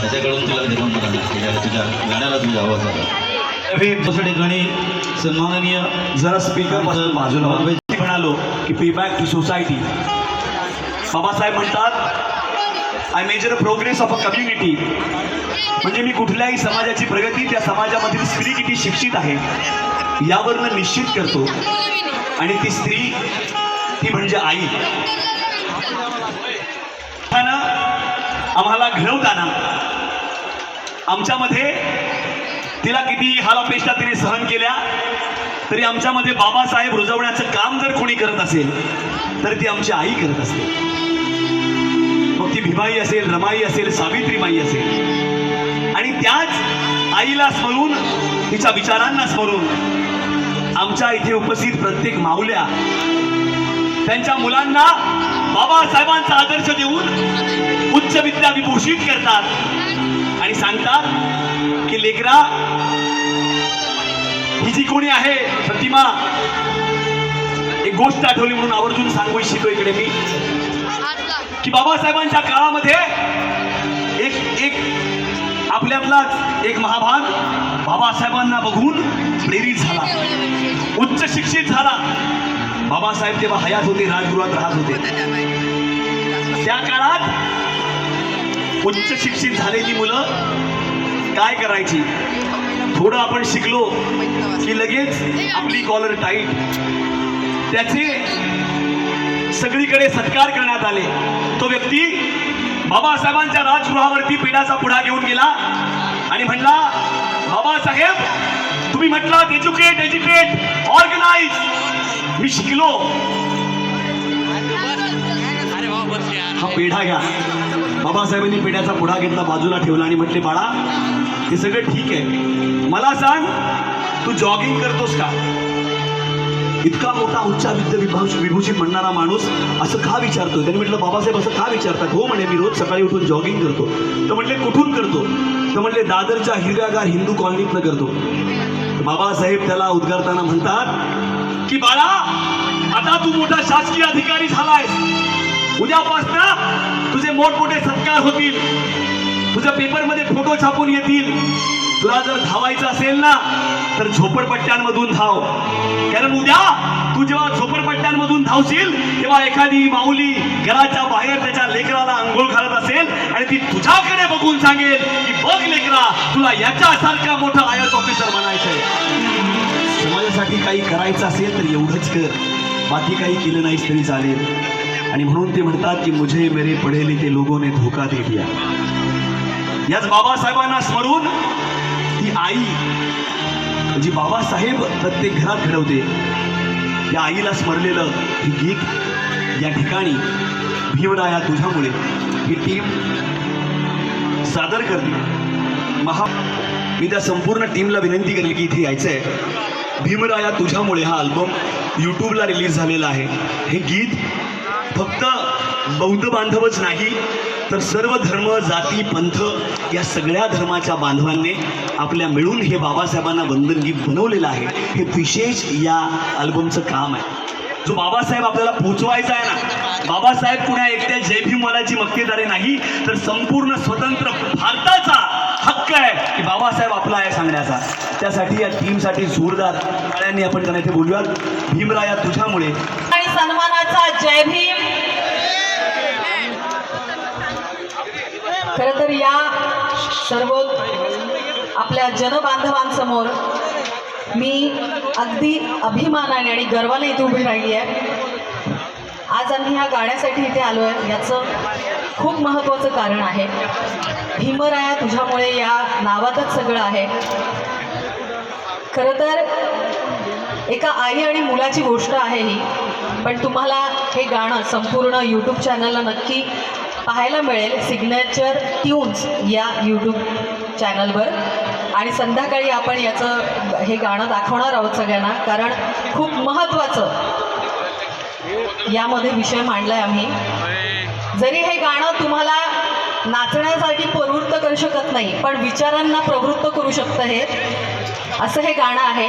त्याच्याकडून तुला निर्माण करायला तुझ्या गाण्याला तुझ्या आवाज आला दुसऱ्या ठिकाणी सन्माननीय जरा स्पीकरपासून बाजूला म्हणालो की pay back to society Babasaheb म्हणतात I measure progress of a community म्हणजे मी कुठल्याही समाजाची प्रगती त्या समाजामधील स्त्री किती शिक्षित आहे यावरनं निश्चित करतो. आणि ती स्त्री ती म्हणजे आई त्यानं आम्हाला घडवताना आमच्यामध्ये तिला किती हालापेष्टा तिने सहन केल्या तरी आमच्यामध्ये बाबासाहेब रुजवण्याचं काम जर कोणी करत असेल तर ती आमची आई करत असते. मग ती भिमाई असेल रमाई असेल सावित्रीमाई असेल. आणि त्याच आईला स्मरून तिच्या विचारांना स्मरून आमच्या इथे उपस्थित प्रत्येक माऊल्या त्यांच्या मुलांना बाबासाहेबांचा आदर्श देऊन उच्च विद्या विभूषित करतात. आणि सांगतात की लेकरा ही जी कोणी आहे प्रतिमा एक गोष्ट आठवली म्हणून आवर्जून सांगू इच्छितो इकडे मी. की बाबासाहेबांच्या काळामध्ये एक एक आपल्यातलाच एक महाभाग बाबासाहेबांना बघून प्रेरित झाला. उच्च शिक्षित झाला. बाबासाहेब तेव्हा हयात होते राजगृहात राहत होते. त्या काळात उच्च शिक्षित झालेली मुलं काय करायची? थोडं आपण शिकलो की लगेच आपली कॉलर टाईट त्याचे सगळीकडे सत्कार करण्यात आले. तो व्यक्ती बाबासाहेबांच्या राजगृहावरती पेढाचा पुढा घेऊन गेला आणि म्हणला बाबासाहेब तुम्ही म्हटलात एज्युकेट एज्युकेट ऑर्गनाइज मी शिकलो. हा पेढा घ्या. बाबासाहेबांनी पेढ्याचा पुढा घेतला बाजूला ठेवला आणि म्हटले बाळा हे सगळं ठीक आहे. मला सांग तू जॉगिंग करतोस का? इतका मोठा उच्च विद्या विभाष विभूषित म्हणणारा माणूस असं का विचारतोय? त्यांनी म्हटलं बाबासाहेब असं का विचारतात? हो म्हणे मी रोज सकाळी उठून जॉगिंग करतो. तर म्हटले कुठून करतो? तर म्हटले दादरच्या हिरव्यागार हिंदू कॉलनीतनं करतो. बाबासाहेब त्याला उद्गारताना म्हणतात की बाळा आता तू मोठा शासकीय अधिकारी झालायस. उद्यापासनं तुझे मोठमोठे सत्कार होतील. तुझ्या पेपरमध्ये फोटो छापून येतील. तुला जर धावायचं असेल ना तर झोपडपट्ट्यांमधून धाव. कारण उद्या तू जेव्हा झोपडपट्ट्यांमधून धावशील तेव्हा एखादी माऊली घराच्या बाहेर त्याच्या लेकराला आंघोळ घालत असेल आणि ती तुझ्याकडे बघून सांगेल की बघ लेकरा तुला याच्यासारखा मोठा आय एस ऑफिसर बनायचंय. समाजासाठी काही करायचं असेल तर एवढंच कर. बाकी काही केलं नाहीस तरी चालेल. आणि म्हणून ते म्हणतात की मुझे मेरे पढेले ते लोगोने धोका दे दिया. याच बाबासाहेबांना स्मरून ही आई जी बाबासाहेब प्रत्येक घरात घडवते या आईला स्मरलेलं हे गीत या ठिकाणी भीमराया तुझ्यामुळे. ही टीम सादर करते. महा मी त्या संपूर्ण टीमला विनंती करेल की इथे यायचं आहे भीमराया तुझ्यामुळे हा अल्बम यूट्यूबला रिलीज झालेला आहे. हे गीत फक्त बौद्ध बांधवच नाही तर सर्व धर्म जाती पंथ या सगळ्या धर्माच्या बांधवांनी आपल्या मिळून हे बाबासाहेबांना वंदन गीत बनवलेलं आहे. हे विशेष या अल्बमचं काम आहे. जो बाबासाहेब आपल्याला पोचवायचा आहे ना बाबासाहेब पुण्या एकट्या जय भीमवालाची मक्तेदारी नाही तर संपूर्ण स्वतंत्र भारताचा हक्क आहे की बाबासाहेब आपला आहे सांगण्याचा. त्यासाठी या टीमसाठी जोरदार टाळ्यांनी आपण त्यांना इथे बोलूयात. भीमराया तुझ्यामुळे. आणि सन्मानाचा जय भीम. खर तर या सर्व आपल्या जनबांधवांसमोर मी अगदी अभिमानाने आणि गर्वाने इथे उभी राहिली आहे. आज आम्ही ह्या गाण्यासाठी इथे आलो आहे याचं खूप महत्त्वाचं कारण आहे. भीमराया तुझ्यामुळे या नावातच सगळं आहे. खरं तर एका आई आणि मुलाची गोष्ट आहे ही. पण तुम्हाला हे गाणं संपूर्ण यूट्यूब चॅनलला नक्की पाहायला मिळेल. सिग्नेचर ट्यून्स या यूट्यूब चॅनलवर आणि संध्याकाळी आपण याचं हे गाणं दाखवणार आहोत सगळ्यांना. कारण खूप महत्त्वाचं यामध्ये विषय मांडला आहे आम्ही. जरी हे गाणं तुम्हाला नाचण्यासाठी प्रवृत्त करू शकत नाही पण विचारांना प्रवृत्त करू शकतं हे. असं हे गाणं आहे.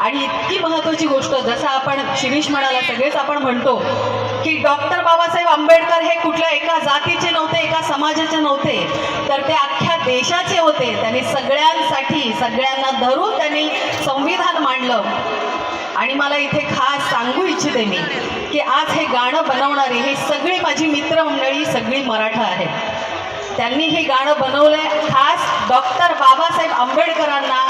आणि इतकी महत्त्वाची गोष्ट जसं आपण शिरीष म्हणाला सगळेच आपण म्हणतो की डॉक्टर बाबासाहेब आंबेडकर हे कुठल्या एका जातीचे नव्हते एका समाजाचे नव्हते तर ते अख्ख्या देशाचे होते. त्यांनी सगळ्यांसाठी सगळ्यांना धरून त्यांनी संविधान मांडलं. आणि मला इथे खास सांगू इच्छिते मी की आज हे गाणं बनवणारी ही सगळी माझी मित्रमंडळी सगळी मराठा आहेत त्यांनी हे गाणं बनवलंय खास डॉक्टर बाबासाहेब आंबेडकरांना.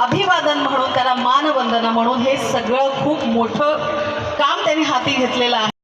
अभिवादन म्हणून त्याला मानवंदना म्हणून हे सगळं खूप मोठं काम त्यांनी हाती घेतलेलं आहे.